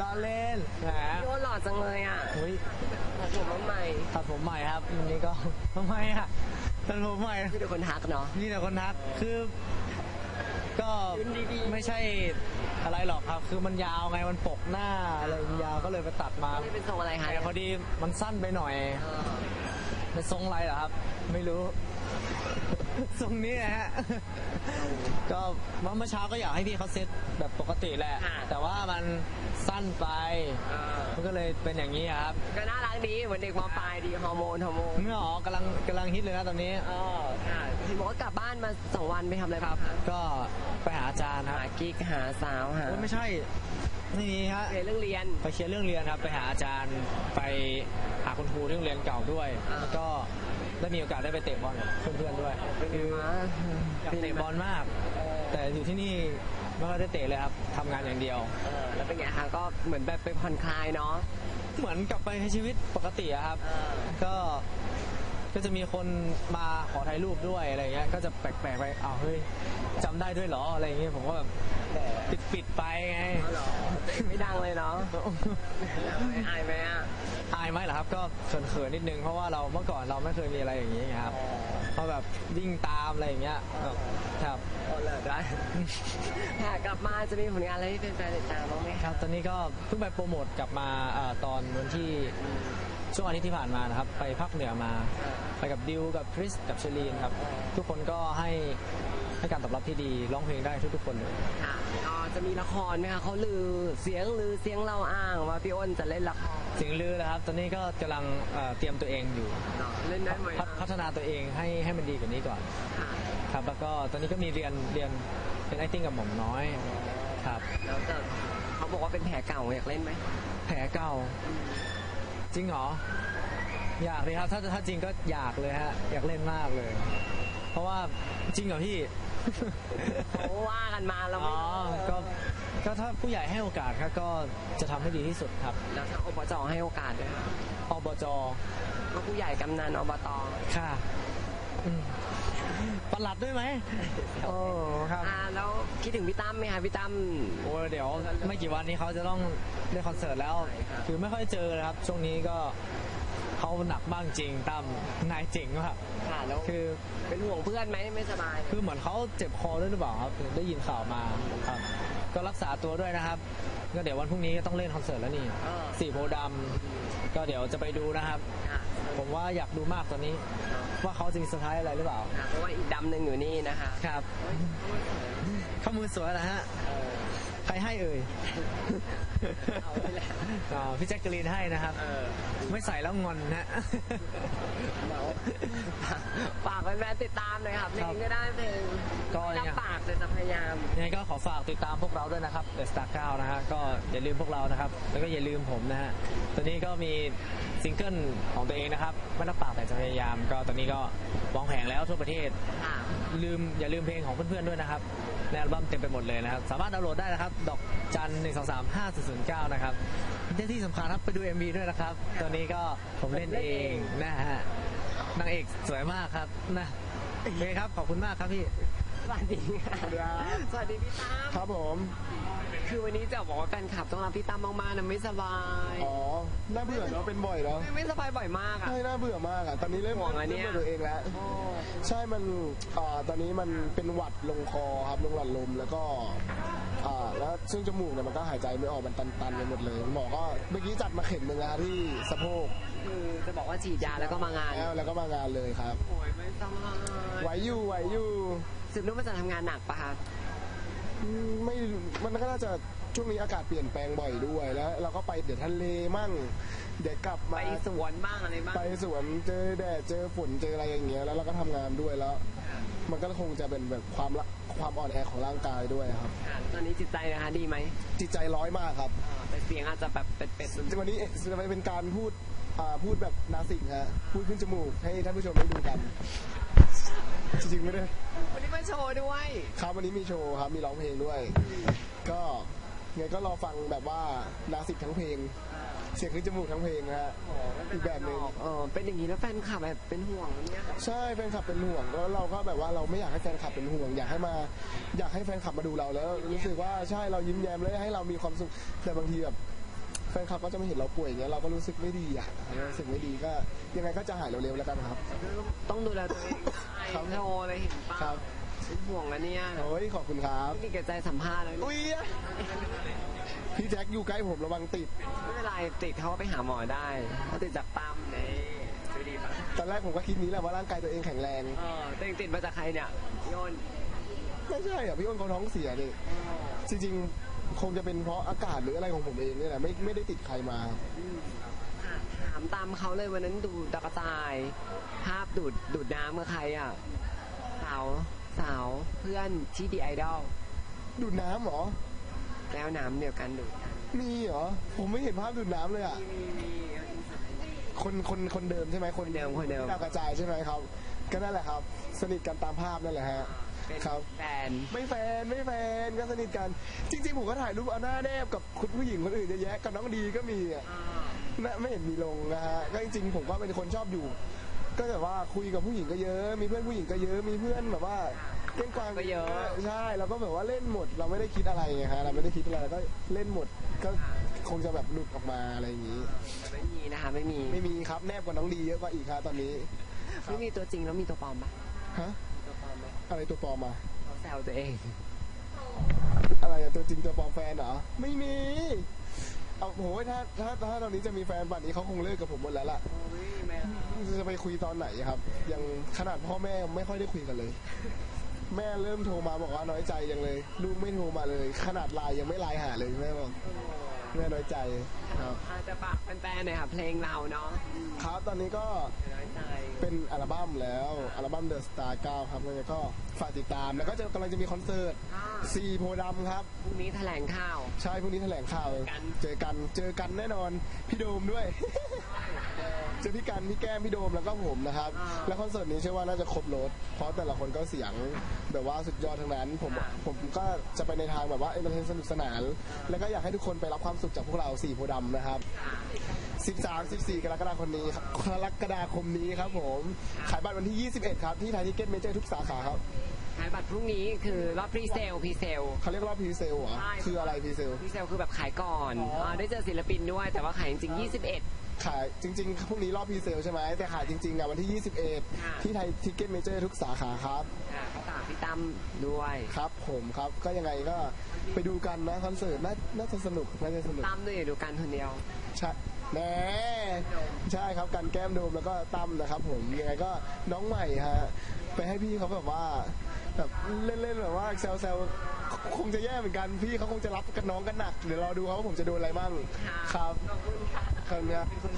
ล้อเล่นแหมพี่อ้นหล่อจังเลยอะอุ้ยตัดผมมาใหม่ตัดผมใหม่ครับวันนี้ก็ทำไมอะตัดผมใหม่ พี่เดี๋ยวคนทักเนาะ นี่แต่คนทักคือ ก็ยืนดีๆ ไม่ใช่อะไรหรอกครับ คือมันยาวไงมันปกหน้าอะไรมันยาวก็เลยไปตัดมานี่เป็นทรงอะไรคะแต่พอดีมันสั้นไปหน่อยเออเป็นทรงอะไรเหรอครับ ไม่รู้ ทรงนี้นะฮะ ก็เมื่อเช้าก็อยากให้พี่เขาเซ็ตแบบปกติแหละแต่ว่ามันสั้นไปเออมันก็เลยเป็นอย่างนี้ครับก็น่ารักดีเหมือนเด็กมปลายดีฮอร์โมนฮอร์โมนเมื่ออ๋อกำลังกำลังฮิตเลยนะตอนนี้ เออค่ะเห็นบอกว่ากลับบ้านมาสองวันไปทำอะไรครับก็ไปหาอาจารย์ครับหากิ๊กหาสาวหาโอ้ยไม่ใช่ นี่ฮะ เรียนเรื่องเรียน ไปเคลียร์เรื่องเรียนครับ ไปหาอาจารย์ ไปหาคุณครูเรื่องเรียนเก่าด้วย อ่า แล้วก็ ได้มีโอกาสได้ไปเตะบอลกับเพื่อนๆด้วยคือมาอยากเตะบอลมาก แต่อยู่ที่นี่ไม่ค่อยได้เตะเลยครับทำงานอย่างเดียวเออแล้วเป็นไงคะก็เหมือนแบบไปผ่อนคลายเนาะเหมือนกลับไปในชีวิตปกติอะครับเออก็ก็จะมีคนมาขอถ่ายรูปด้วยอะไรเงี้ย ก็จะแปลกๆไปอ้าวเฮ้ยจำได้ด้วยเหรออะไรเงี้ยผมก็แบบปิดปิดๆไปไง งเลยเนาะไม่อายไหมอะอายไหมเหรอครับก็เขินๆนิดนึงเพราะว่าเราเมื่อก่อนเราไม่เคยมีอะไรอย่างนี้ไงครับเพราะแบบวิ่งตามอะไรอย่างเงี้ยแบบครับโอ้เลยได้ค่ะกลับมาจะมีผลงานอะไรที่เป็นแฟนๆติดตามบ้างไหมครับ ตอนนี้ก็เพิ่งไปโปรโมทกลับมาเอ่อตอนวันที่ช่วงอาทิตย์ที่ผ่านมานะครับ ไปภาคเหนือมา ไปกับดิวกับคริสกับเชลีนครับ ทุกคนก็ให้ ให้การตอบรับที่ดีร้องเพลงได้ทุกๆคนเลยค่ะก็จะมีละครไหมคะเขาลือเสียงลือเสียงเราอ้างว่าพี่อ้นจะเล่นละครเสียงลือนะครับ ตอนนี้ก็กำลังเอ่อเตรียมตัวเองอยู่เนาะเล่นได้ไหมพัฒพัฒนาตัวเองให้ให้มันดีกว่านี้ก่อนค่ะครับแล้วก็ตอนนี้ก็มีเรียนเรียนเป็น acting กับหม่อมน้อยครับ แล้วจะเขาบอกว่าเป็นแผลเก่าอยากเล่นไหมแผลเก่า จริงเหรอ อยากเลยครับ ถ้าถ้าจริงก็อยากเลยฮะ อยากเล่นมากเลย เพราะว่าจริงเหรอพี่ เขาว่ากันมาเราอ๋ไม่อ รู้ก็ ก็ถ้าผู้ใหญ่ให้โอกาสครับก็จะทำให้ดีที่สุดครับแล้วทางอบจให้โอกาสด้วยค่ะอบจ ก็ผู้ใหญ่กำนันอบตค่ะอืมประหลัดด้วยไหมโอ้ครับ อ่าแล้วคิดถึงพี่ตั้มไหมคะพี่ตั้ม โอ้เดี๋ยวไม่กี่วันนี้เขาจะต้องเล่นคอนเสิร์ตแล้ว คือไม่ค่อยเจอเลยครับ ช่วงนี้ก็ เขาหนักบ้างจริงตั้มนายเจ๋งมากค่ะแล้วคือเป็นห่วงเพื่อนไหมไม่สบาย คือเหมือนเขาเจ็บคอด้วยหรือเปล่าครับได้ยินข่าวมาครับ ก็รักษาตัวด้วยนะครับ ก็เดี๋ยววันพรุ่งนี้ก็ต้องเล่นคอนเสิร์ตแล้วนี่เออสี่โพธิ์ดำก็เดี๋ยวจะไปดูนะครับค่ะผมว่าอยากดูมากตอนนี้ ว่าเขาจะมีเซอร์ไพรส์อะไรหรือเปล่าค่ะเพราะว่าอีกดำหนึ่งอยู่นี่นะคะครับข้อมือสวยนะฮะเออ ใครให้เอ่ยเอาไปแหละอ๋อพี่แจ็คกะลีนให้นะครับ เออไม่ใส่แล้วงอนนะเมาฝากแฟนๆติดตามหน่อยค่ะเพลงก็ได้เพลงก็ไม่ยังไงรับปากแต่จะพยายาม ยังไงก็ขอฝากติดตามพวกเราด้วยนะครับ The Star 9นะฮะก็อย่าลืมพวกเรานะครับ แล้วก็อย่าลืมผมนะฮะตอนนี้ก็มีซิงเกิลของตัวเองนะครับไม่รับปากแต่จะพยายาม ก็ตอนนี้ก็วางแผนแล้วทั่วประเทศ ค่ะ ลืมอย่าลืมเพลงของเพื่อนๆด้วยนะครับในอัลบั้มเต็มไปหมดเลยนะครับ สามารถดาวน์โหลดได้นะครับดอกจันหนึ่งสองสามห้าศูนย์เก้านะครับและที่สำคัญครับไปดู MV ด้วยนะครับ ตอนนี้ก็ผมเล่นเองนะฮะนางเอกสวยมากครับนะโอเคครับขอบคุณมากครับพี่ สวัสดีค่ะสวัสดีพี่ตั้มครับผม คือวันนี้จะบอกว่าแฟนคลับต้องรับพี่ตั้มมากๆนะไม่สบาย อ๋อ น่าเบื่อเนาะเป็นบ่อยเนาะไม่ไม่สบายบ่อยมากอะ ใช่ น่าเบื่อมากอะ ตอนนี้เริ่มห่วงอะเนี่ย เริ่มเบื่อตัวเองแล้วโอ้ใช่ มันอ่าตอนนี้มันเป็นหวัดลงคอครับ ลงหลอดลม แล้วก็ อ่าแล้วซึ่งจมูกเนี่ยมันก็หายใจไม่ออกมันตันๆไปหมดเลยหมอก็เมื่อกี้จัดมาเข็มหนึ่งแล้วที่สะโพกคือจะบอกว่าฉีดยาแล้วก็มางานแล้วแล้วก็มางานเลยครับโอ้ยไม่สบายไหวอยู่ไหวอยู่สืบนุ่มมันจะทำงานหนักปะคะอืมไม่มันก็น่าจะ ช่วงนี้อากาศเปลี่ยนแปลงบ่อยด้วยแล้วเราก็ไปเดี๋ยวทะเลมั่ง เดี๋ยวกลับไปมาสวนบ้างอะไรบ้าง ไปสวนเจอแดดเจอฝนเจออะไรอย่างเงี้ยแล้วเราก็ทำงานด้วยแล้ว มันก็คงจะเป็นแบบความละความอ่อนแอของร่างกายด้วยครับค่ะตอนนี้จิตใจนะคะดีไหมจิตใจร้อยมากครับเออแต่เสียงอาจจะแบบเป็ดๆวันนี้จะเป็นการพูดอ่าพูดแบบนาสิกฮะพูดขึ้นจมูกให้ท่านผู้ชมได้ดูกัน จริงๆไม่ได้ วันนี้มาโชว์ด้วย ครับวันนี้มีโชว์ครับมีร้องเพลงด้วย ก็ ไงก็รอฟังแบบว่านาสิกทั้งเพลง เสียงขึ้นจมูกทั้งเพลงนะฮะอีกแบบหนึ่งเออเป็นอย่างนี้แล้วแฟนคลับแบบเป็นห่วงเนี่ยใช่แฟนคลับเป็นห่วงแล้วเราก็แบบว่าเราไม่อยากให้แฟนคลับเป็นห่วง อยากให้มาอยากให้แฟนคลับมาดูเราแล้วรู้สึกว่าใช่เรายิ้มแย้มแล้วให้เรามีความสุขแต่บางทีแบบฟนคลับก็จะไม่เห็นเราป่วยอย่างเงี้ยเราก็รู้สึกไม่ดีอะรู้สึกไม่ดีก็ยังไงก็จะหายเร็วๆแล้วกันครับ ต้องดูแลตัวเองครับโชว์เลยเห็นปะครับ เป็นห่วงนะเนี่ยโอ้ยขอบคุณครับมีแก่ใจสัมภาษณ์เลยอุ้ยพี่แจ็คอยู่ใกล้ผมระวังติด ไม่เป็นไรติดเขาก็ไปหาหมอได้เขาติดจากปั๊มเนี่ยดูดีปะตอนแรกผมก็คิดนี้แหละว่าร่างกายตัวเองแข็งแรงเออแต่จริงๆติดมาจากใครเนี่ยโยนไม่ใช่อะพี่อ้นเขาท้องเสียนี่จริงๆคงจะเป็นเพราะอากาศหรืออะไรของผมเองเนี่ยแหละไม่ไม่ได้ติดใครมาอะถามตามเขาเลยวันนั้นดูตะกระจาย ภาพดูดดูดน้ำกับใครอะสาว สาวเพื่อนที่ดีไอดอลดูดน้ำเหรอแก้วน้ำเดียวกันดูดกันมีเหรอ ผมไม่เห็นภาพดูดน้ำเลยอะ มีมีคนคนคนเดิมใช่ไหมคนคนเดิมคนเดิมที่ดาวกระจายใช่ไหมครับ ก็นั่นแหละครับ สนิทกันตามภาพนั่นแหละฮะเป็นครับแฟนไม่แฟนไม่แฟนก็สนิทกัน จริง ๆ ผมก็ถ่ายรูปเอาหน้าแนบกับคุณผู้หญิงคนอื่นเยอะแยะกับน้องดีก็มีอะน่ะไม่เห็นมีลงนะฮะก็จริงๆผมก็เป็นคนชอบอยู่ ก็แบบว่าคุยกับผู้หญิงก็เยอะ มีเพื่อนผู้หญิงก็เยอะมีเพื่อนแบบว่าเก้งกวางก็เยอะใช่เราก็แบบว่าเล่นหมด เราไม่ได้คิดอะไรไงฮะเราไม่ได้คิดอะไรเราก็เล่นหมดก็คงจะแบบหลุดออกมาอะไรอย่างนี้แต่ไม่มีนะคะไม่มีไม่มีครับแนบกว่าน้องดีเยอะกว่าอีกครับตอนนี้ไม่มีตัวจริงแล้วมีตัวปลอมปะฮะตัวปลอมไหมอะไรตัวปลอมมาเขาแซวตัวเอง อะไรอะตัวจริงตัวปลอมแฟนเหรอไม่มี เอาโหยถ้าถ้าถ้าตอนนี้จะมีแฟนป่านนี้เขาคงเลิกกับผมหมดแล้วล่ะโอ้ยแม่จะไปคุยตอนไหนครับ ยังขนาดพ่อแม่ไม่ค่อยได้คุยกันเลย แม่เริ่มโทรมาบอกว่าน้อยใจยังเลย ลูกไม่โทรมาเลย ขนาดไลน์ยังไม่ไลน์หาเลยแม่บอก แม่น้อยใจครับ อาจจะฝากแฟนๆหน่อยค่ะเพลงเราเนาะครับตอนนี้ก็น้อยใจเป็นอัลบั้มแล้วอัลบั้ม The Star 9ครับแล้วก็ฝากติดตามแล้วก็จะกำลังจะมีคอนเสิร์ตซีโพธิ์ดำครับ พรุ่งนี้แถลงข่าว ใช่พรุ่งนี้แถลงข่าวกันเจอกันเจอกันแน่นอน พี่โดมด้วยเจอพี่กันพี่แก้มพี่โดมแล้วก็ผมนะครับแล้วคอนเสิร์ตนี้เชื่อว่าน่าจะครบรถเพราะแต่ละคนก็เสียงแบบว่าสุดยอดทั้งนั้น ผมผมก็จะไปในทางแบบว่าเอนเตอร์เทนสนุกสนาน แล้วก็อยากให้ทุกคนไปรับความสุขจากพวกเราสี่โพธิ์ดำนะครับ 13 14 กรกฎาคมนี้ครับกรกฎาคมนี้ครับผม ขายบัตรวันที่ 21 ครับ ที่ไทยทิเก็ตเมเจอร์ทุกสาขาครับขายบัตรพรุ่งนี้คือรอบพรีเซลพรีเซล เขาเรียกว่าพรีเซลเหรอ ใช่ คืออะไรพรีเซล พรีเซลคือแบบขายก่อนอ่าได้เจอศิลปินด้วยแต่ว่าขายจริงๆ21 ขายจริงๆพรุ่งนี้รอบพรีเซลใช่ไหมแต่ขายจริงๆอะวันที่ ค่ะ 21 ที่ไทยทิเก็ตเมเจอร์ทุกสาขาครับ อ่าก็ฝากพี่ตั้มด้วยครับผมครับก็ยังไงก็ไปดูกันนะคอนเสิร์ตน่าน่าจะสนุกน่าจะสนุกตั้มด้วยอย่าดูกันคนเดียว ใช่แน่ใช่ครับกันแก้มโดมแล้วก็ตั้มนะครับ ผมยังไงก็น้องใหม่ฮะไปให้พี่เขาแบบว่าแบบเล่นๆแบบว่าแซวๆคงจะแย่เหมือนกันพี่เขาคงจะรับกับน้องกันหนักเดี๋ยวรอดูครับว่าผมจะโดนอะไรบ้างค่ะ ครับ ขอบคุณค่ะขอบคุณครับ はい。